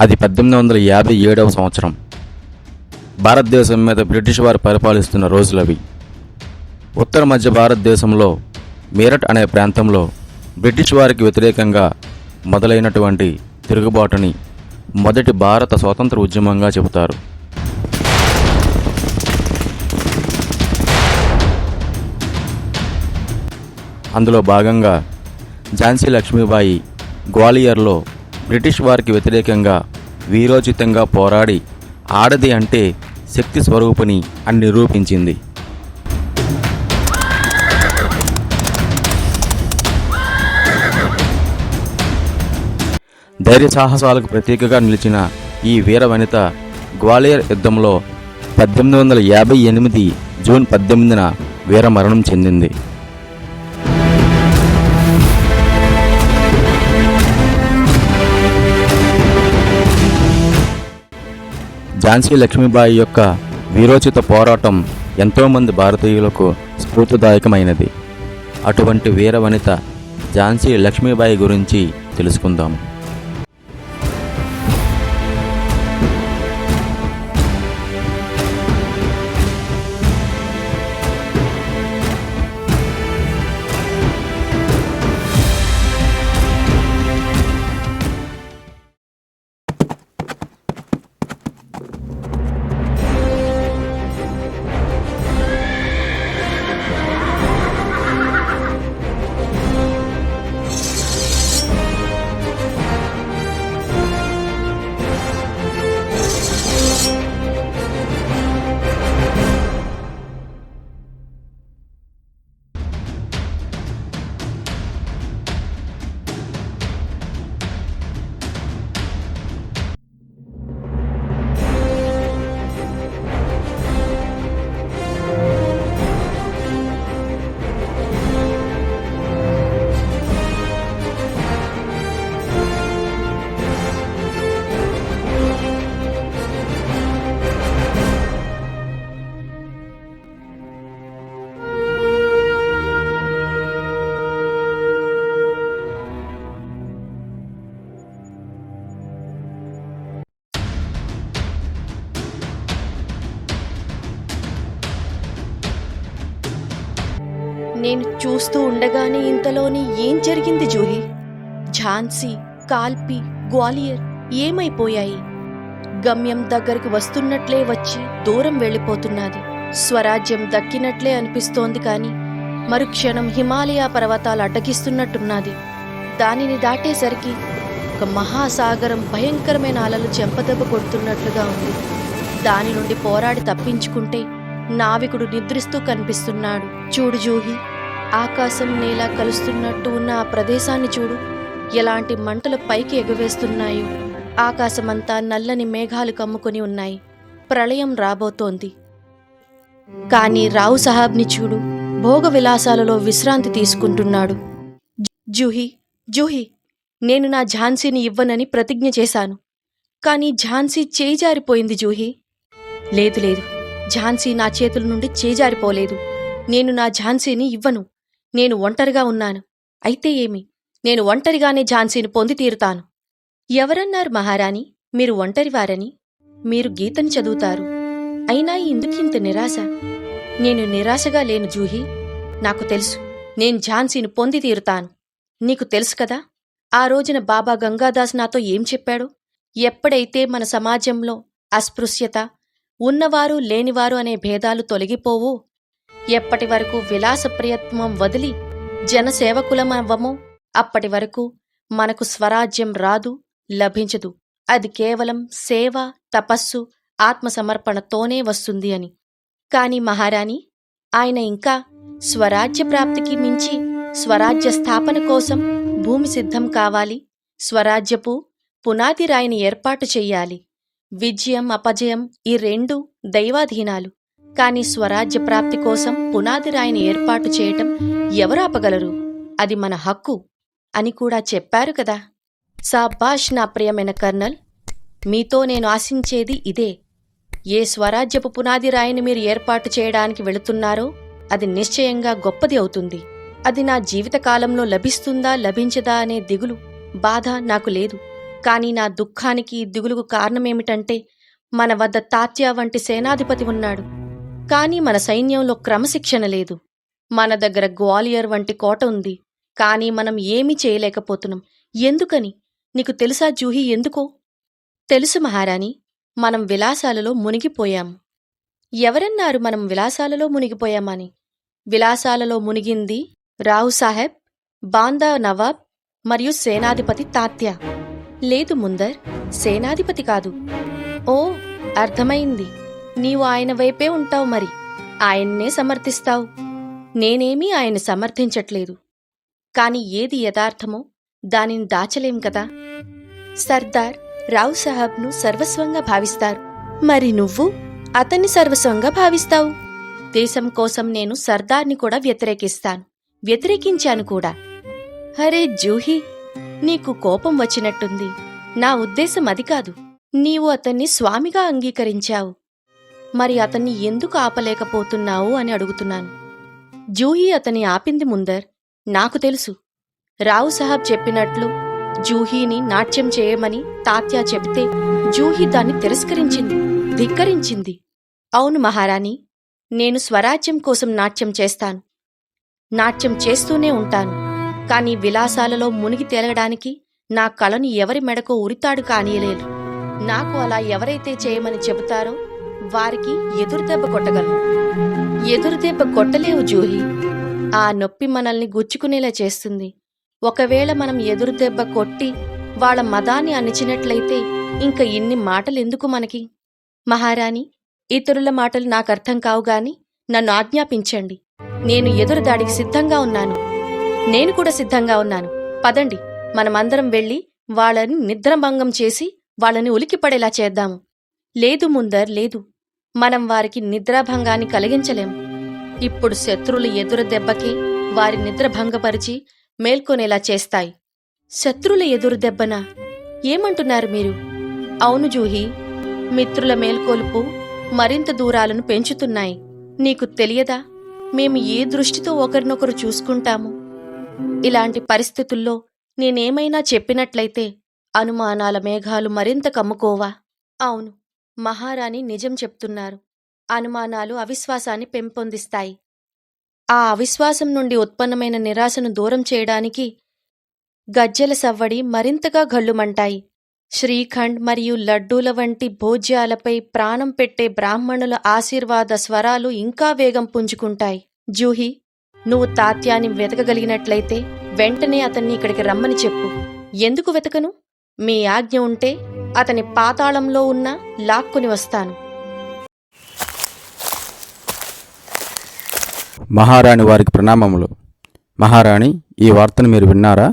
అది పద్దెనిమిది వందల యాభై ఏడవ సంవత్సరం. భారతదేశం మీద బ్రిటిష్ వారు పరిపాలిస్తున్న రోజులవి ఉత్తర మధ్య భారతదేశంలో మీరట్ అనే ప్రాంతంలో బ్రిటిష్ వారికి వ్యతిరేకంగా మొదలైనటువంటి తిరుగుబాటుని మొదటి భారత స్వాతంత్ర ఉద్యమంగా చెబుతారు. అందులో భాగంగా ఝాన్సీ లక్ష్మీబాయి గ్వాలియర్లో బ్రిటిష్ వారికి వ్యతిరేకంగా వీరోచితంగా పోరాడి ఆడది అంటే శక్తి స్వరూపిణి అని నిరూపించింది. ధైర్య సాహసాలకు ప్రతీకగా నిలిచిన ఈ వీర వనిత గ్వాలియర్ యుద్ధంలో పద్దెనిమిది వందల యాభై ఎనిమిది జూన్ పద్దెనిమిదిన వీరమరణం చెందింది. ఝాన్సీ లక్ష్మీబాయి యొక్క వీరోచిత పోరాటం ఎంతోమంది భారతీయులకు స్ఫూర్తిదాయకమైనది. అటువంటి వీర వనిత ఝాన్సీ లక్ష్మీబాయి గురించి తెలుసుకుందాం. చూస్తూ ఉండగానే ఇంతలోనే ఏం జరిగింది జూహి? ఝాన్సీ కాల్పి గ్వాలియర్ ఏమైపోయాయి? గమ్యం దగ్గరికి వస్తున్నట్లే వచ్చి దూరం వెళ్ళిపోతున్నది. స్వరాజ్యం దక్కినట్లే అనిపిస్తోంది కాని మరుక్షణం హిమాలయ పర్వతాలు అడ్డగిస్తున్నట్టున్నది. దానిని దాటేసరికి ఒక మహాసాగరం భయంకరమైన అలలు చెంపదెబ్బ కొడుతున్నట్లుగా ఉంది. దాని నుండి పోరాడి తప్పించుకుంటే నావికుడు నిద్రిస్తూ కనిపిస్తున్నాడు. చూడు జూహి ఆకాశం నేల కలుస్తున్నట్టు ఉన్న ఆ ప్రదేశాన్ని చూడు. ఎలాంటి మంటలు పైకి ఎగవేస్తున్నాయో. ఆకాశమంతా నల్లని మేఘాలు కమ్ముకొని ఉన్నాయి. ప్రళయం రాబోతోంది. కానీ రావు సాహాబ్ని చూడు. భోగ విలాసాలలో విశ్రాంతి తీసుకుంటున్నాడు. జు- జూహి జూహి నేను నా ఝాన్సీని ఇవ్వనని ప్రతిజ్ఞ చేశాను. కానీ ఝాన్సీ చేజారిపోయింది జూహి. లేదు లేదు. ఝాన్సీ నా చేతుల నుండి చేజారిపోలేదు. నేను నా ఝాన్సీని ఇవ్వను. నేను ఒంటరిగా ఉన్నాను. అయితే ఏమి? నేను ఒంటరిగానే ఝాన్సీని పొంది తీరుతాను. ఎవరన్నారు మహారాణి? మీరు ఒంటరివారని. మీరు గీతను చదువుతారు. అయినా ఇందుకింత నిరాశ? నేను నిరాశగా లేను జూహి. నాకు తెలుసు. నేను ఝాన్సీని పొంది తీరుతాను. నీకు తెలుసు కదా? ఆ రోజున బాబా గంగాదాస్ నాతో ఏం చెప్పాడు? ఎప్పుడైతే మన సమాజంలో అస్పృశ్యత ఉన్నవారు లేనివారు అనే భేదాలు తొలగిపోవు ఎప్పటి వరకు విలాస ప్రయత్నం వదిలి జనసేవకులమవ్వమో అప్పటి వరకు మనకు స్వరాజ్యం రాదు లభించదు. అది కేవలం సేవ తపస్సు ఆత్మసమర్పణతోనే వస్తుంది అని. కాని మహారాణి ఆయన ఇంకా స్వరాజ్య ప్రాప్తికి మించి స్వరాజ్య స్థాపన కోసం భూమి సిద్ధం కావాలి స్వరాజ్యపు పునాది రాయిని ఏర్పాటు చెయ్యాలి. విజయం అపజయం ఈ రెండు దైవాధీనాలు. కాని స్వరాజ్య ప్రాప్తి కోసం పునాది రాయిని ఏర్పాటు చేయటం ఎవరు ఆపగలరు? అది మన హక్కు అని కూడా చెప్పారు కదా. సాబాష్ నా ప్రియమైన కర్నల్ మీతో నేను ఆశించేది ఇదే. ఏ స్వరాజ్యపు పునాది రాయిని మీరు ఏర్పాటు చేయడానికి వెళుతున్నారో అది నిశ్చయంగా గొప్పది అవుతుంది. అది నా జీవితకాలంలో లభిస్తుందా లభించదా అనే దిగులు బాధ నాకు లేదు. కానీ నా దుఃఖానికి దిగులుకు కారణమేమిటంటే మన వద్ద తాత్యా వంటి సేనాధిపతి ఉన్నాడు. కానీ మన సైన్యంలో క్రమశిక్షణ లేదు. మన దగ్గర గ్వాలియర్ వంటి కోట ఉంది. కానీ మనం ఏమీ చేయలేకపోతున్నాం. ఎందుకని? నీకు తెలుసా జూహి ఎందుకో? తెలుసు మహారాణి. మనం విలాసాలలో మునిగిపోయాం. ఎవరన్నారు మనం విలాసాలలో మునిగిపోయామని? విలాసాలలో మునిగింది రావు సాహెబ్ బాందా నవాబ్ మరియు సేనాధిపతి తాత్య. లేదు ముందర్ సేనాధిపతి కాదు. ఓ అర్థమైంది. నీవు ఆయన వైపే ఉంటావు మరి. ఆయన్నే సమర్థిస్తావు. నేనేమీ ఆయన సమర్థించట్లేదు. కాని ఏది యథార్థమో దానిని దాచలేం కదా. సర్దార్ రావు సాహబ్ను సర్వస్వంగా భావిస్తారు. మరి నువ్వు? అతన్ని సర్వస్వంగా భావిస్తావు. దేశం కోసం నేను సర్దార్ని కూడా వ్యతిరేకిస్తాను. వ్యతిరేకించాను కూడా. హరే జూహి! నీకు కోపం వచ్చినట్టుంది. నా ఉద్దేశం అది కాదు. నీవు అతన్ని స్వామిగా అంగీకరించావు. మరి అతన్ని ఎందుకు ఆపలేకపోతున్నావు అని అడుగుతున్నాను. జూహీ అతని ఆపింది ముందర్. నాకు తెలుసు. రావు సాహబ్ చెప్పినట్లు జూహీని నాట్యం చేయమని తాత్యా చెబితే జూహీ దాన్ని తిరస్కరించింది ధిక్కరించింది. అవును మహారాణి నేను స్వరాజ్యం కోసం నాట్యం చేస్తాను. నాట్యం చేస్తూనే ఉంటాను. కాని విలాసాలలో మునిగి తేలగడానికి నా కళను ఎవరి మెడకో ఉరితాడు కానీయలేరు నాకు అలా ఎవరైతే చేయమని చెబుతారో వారికి ఎదురుదెబ్బ కొట్టగలను. ఎదురుదెబ్బ కొట్టలేవు జూహి. ఆ నొప్పి మనల్ని గుచ్చుకునేలా చేస్తుంది. ఒకవేళ మనం ఎదురుదెబ్బ కొట్టి వాళ్ళ మదాన్ని అణిచినట్లయితే ఇంక ఇన్ని మాటలెందుకు మనకి? మహారాణి ఇతరుల మాటలు నాకు అర్థం కావు గాని నన్ను ఆజ్ఞాపించండి. నేను ఎదురు దాడికి సిద్ధంగా ఉన్నాను. నేను కూడా సిద్ధంగా ఉన్నాను. పదండి మనమందరం వెళ్ళి వాళ్ళని నిద్రభంగం చేసి వాళ్ళని ఉలికిపడేలా చేద్దాము. లేదు ముందర్ లేదు. మనం వారికి నిద్రాభంగాన్ని కలిగించలేం. ఇప్పుడు శత్రువుల ఎదురు దెబ్బకి వారి నిద్రభంగపరిచి మేల్కొనేలా చేస్తాయి. శత్రువుల ఎదురు దెబ్బనా ఏమంటున్నారు మీరు? అవును జూహి మిత్రుల మేల్కొలుపు మరింత దూరాలను పెంచుతున్నాయి. నీకు తెలియదా? మేము ఏ దృష్టితో ఒకరినొకరు చూసుకుంటాము? ఇలాంటి పరిస్థితుల్లో నేనేమైనా చెప్పినట్లయితే అనుమానాల మేఘాలు మరింత కమ్ముకోవా? అవును. మహారాణి నిజం చెప్తున్నారు. అనుమానాలు అవిశ్వాసాన్ని పెంపొందిస్తాయి. ఆ అవిశ్వాసం నుండి ఉత్పన్నమైన నిరాశను దూరం చేయడానికి గజ్జెల సవ్వడి మరింతగా గళ్ళుమంటాయి శ్రీఖండ్ మరియు లడ్డూల వంటి భోజ్యాలపై ప్రాణం పెట్టే బ్రాహ్మణుల ఆశీర్వాద స్వరాలు ఇంకా వేగం పుంజుకుంటాయి. జూహి నువ్వు తాత్యాన్ని వెతకగలిగినట్లయితే వెంటనే అతన్ని ఇక్కడికి రమ్మని చెప్పు. ఎందుకు వెతకను? మీ ఆజ్ఞ ఉంటే అతని పాతాళంలో ఉన్న లాక్కుని వస్తాను. మహారాణి వారికి ప్రణామములు. మహారాణి ఈ వార్తను మీరు విన్నారా?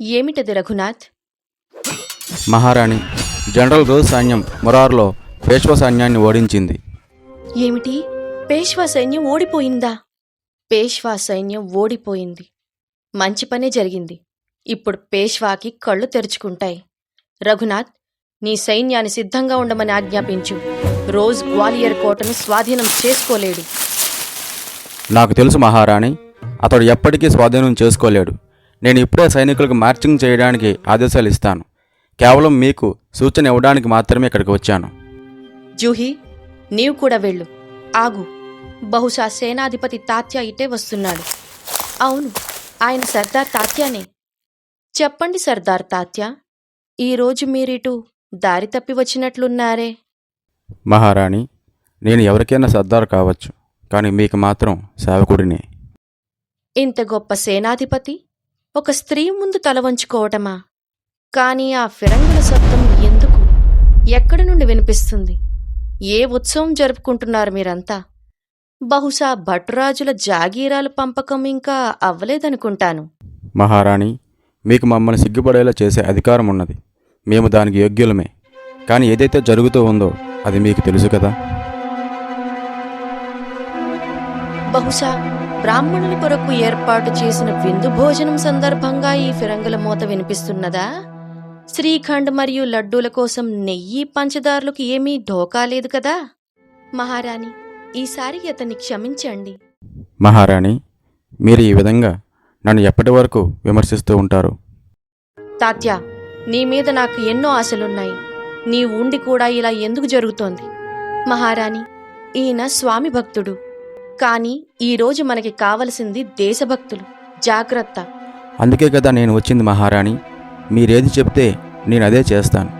ఏమిటది రఘునాథ్? మహారాణి జనరల్ రోజ్ సైన్యం మురార్లో పేష్వ సైన్యాన్ని ఓడించింది. ఏమిటి? పేష్వా సైన్యం ఓడిపోయిందా? పేష్వా సైన్యం ఓడిపోయింది. మంచి పనే జరిగింది. ఇప్పుడు పేష్వాకి కళ్ళు తెరుచుకుంటాయి. రఘునాథ్ నీ సైన్యాన్ని సిద్ధంగా ఉండమని ఆజ్ఞాపించు. రోజ్ గ్వాలియర్ కోటను స్వాధీనం చేసుకోలేడు. నాకు తెలుసు మహారాణి అతడు ఎప్పటికీ స్వాధీనం చేసుకోలేడు. నేను ఇప్పుడే సైనికులకు మార్చింగ్ చేయడానికి ఆదేశాలు ఇస్తాను. కేవలం మీకు సూచన ఇవ్వడానికి మాత్రమే ఇక్కడికి వచ్చాను. జూహి నీవు కూడా వెళ్ళు. ఆగు. బహుశా సేనాధిపతి తాత్యా ఇటే వస్తున్నాడు. అవును ఆయన సర్దార్ తాత్యానే. చెప్పండి సర్దార్ తాత్యా ఈరోజు మీరిటు దారి తప్పి వచ్చినట్లున్నారే. మహారాణి నేను ఎవరికైనా సర్దార్ కావచ్చు కానీ మీకు మాత్రం సేవకుడినే. ఇంత గొప్ప సేనాధిపతి ఒక స్త్రీ ముందు తల వంచుకోవటమా? కానీ ఆ ఫిరంగుల శబ్దం ఎందుకు? ఎక్కడి నుండి వినిపిస్తుంది? ఏ ఉత్సవం జరుపుకుంటున్నారు మీరంతా? బహుశా భట్రాజుల జాగీరాలు పంపకం ఇంకా అవ్వలేదనుకుంటాను. మహారాణి మీకు మమ్మల్ని సిగ్గుపడేలా చేసే అధికారం ఉన్నది మేము దానికి యోగ్యులమే. కానీ ఏదైతే జరుగుతూ ఉందో అది మీకు తెలుసు కదా? బహుశా బ్రాహ్మణుల కొరకు ఏర్పాటు చేసిన విందు భోజనం సందర్భంగా ఈ ఫిరంగుల మూత వినిపిస్తున్నదా? శ్రీఖండ్ మరియు లడ్డూల కోసం నెయ్యి పంచదారులకు ఏమీ ఢోకా లేదు కదా? మహారాణి ఈసారి అతన్ని క్షమించండి. మహారాణి మీరు ఈ విధంగా నన్ను ఎప్పటి వరకు విమర్శిస్తూ ఉంటారు? తాత్యా నీ మీద నాకు ఎన్నో ఆశలున్నాయి. నీ ఉండి కూడా ఇలా ఎందుకు జరుగుతోంది? మహారాణి ఈయన స్వామి భక్తుడు. కానీ ఈరోజు మనకి కావలసింది దేశభక్తులు. జాగ్రత్త. అందుకే కదా నేను వచ్చింది మహారాణి. మీరేది చెప్తే నేను అదే చేస్తాను.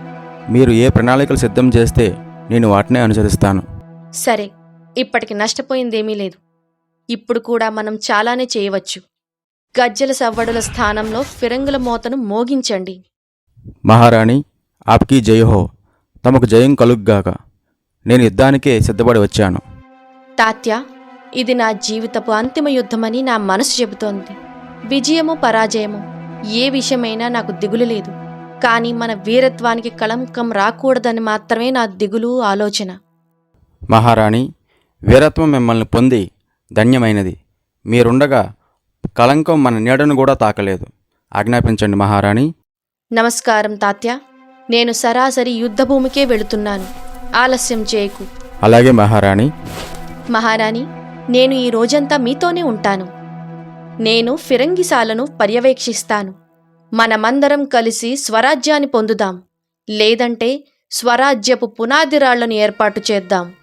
మీరు ఏ ప్రణాళికలు సిద్ధం చేస్తే నేను వాటినే అనుసరిస్తాను. సరే ఇప్పటికి నష్టపోయిందేమీ లేదు. ఇప్పుడు కూడా మనం చాలానే చేయవచ్చు. గజ్జల సవ్వడుల స్థానంలో ఫిరంగుల మోతను మోగించండి. మహారాణి ఆప్కి జయహో తమకు జయం కలుగ్గాక. నేను యుద్ధానికే సిద్ధపడి వచ్చాను. తాత్య ఇది నా జీవితపు అంతిమ యుద్ధమని నా మనసు చెబుతోంది. విజయము పరాజయము ఏ విషయమైనా నాకు దిగులు లేదు. కానీ మన వీరత్వానికి కళంకం రాకూడదని మాత్రమే నా దిగులు ఆలోచన. మహారాణి వీరత్వం మిమ్మల్ని పొంది ధన్యమైనది. మీరుండగా కళంకం మన నీడను కూడా తాకలేదు. ఆజ్ఞాపించండి మహారాణి. నమస్కారం తాత్య. నేను సరాసరి యుద్ధభూమికే వెళుతున్నాను. ఆలస్యం చేయకు. అలాగే మహారాణి. మహారాణి నేను ఈ రోజంతా మీతోనే ఉంటాను. నేను ఫిరంగిసాలను పర్యవేక్షిస్తాను. మనమందరం కలిసి స్వరాజ్యాన్ని పొందుదాం. లేదంటే స్వరాజ్యపు పునాది రాళ్ళను ఏర్పాటు చేద్దాం.